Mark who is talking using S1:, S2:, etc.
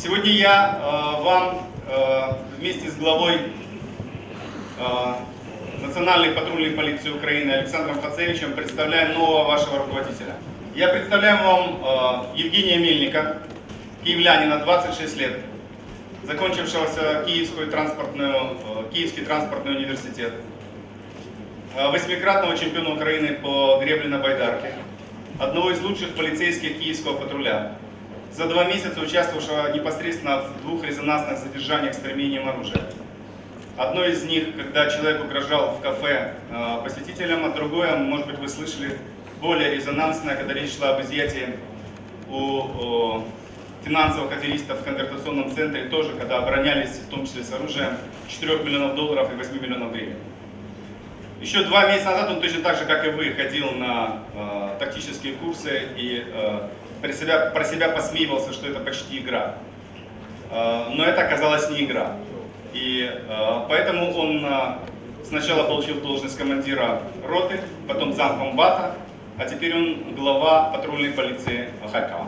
S1: Сегодня я э, вам э, вместе с главой э, Национальной патрульной полиции Украины Александром Фацевичем представляю нового вашего руководителя. Я представляю вам Евгения Мельника, киевлянина, 26 лет, закончившегося Киевскую транспортную, Киевский транспортный университет, восьмикратного чемпиона Украины по гребле на байдарке, одного из лучших полицейских киевского патруля, за два месяца участвовавшего непосредственно в двух резонансных задержаниях с применением оружия. Одно из них, когда человек угрожал в кафе э, посетителям, а другое, может быть, вы слышали, более резонансное, когда речь шла об изъятии у финансовых аферистов в конвертационном центре, тоже когда оборонялись, в том числе с оружием, 4 миллионов долларов и 8 миллионов гривен. Еще два месяца назад он точно так же, как и вы, ходил на э, тактические курсы и э, про, себя, про себя посмеивался, что это почти игра. Э, но это оказалась не игра. И э, поэтому он э, сначала получил должность командира роты, потом замком БАТа, а теперь он глава патрульной полиции Харькова.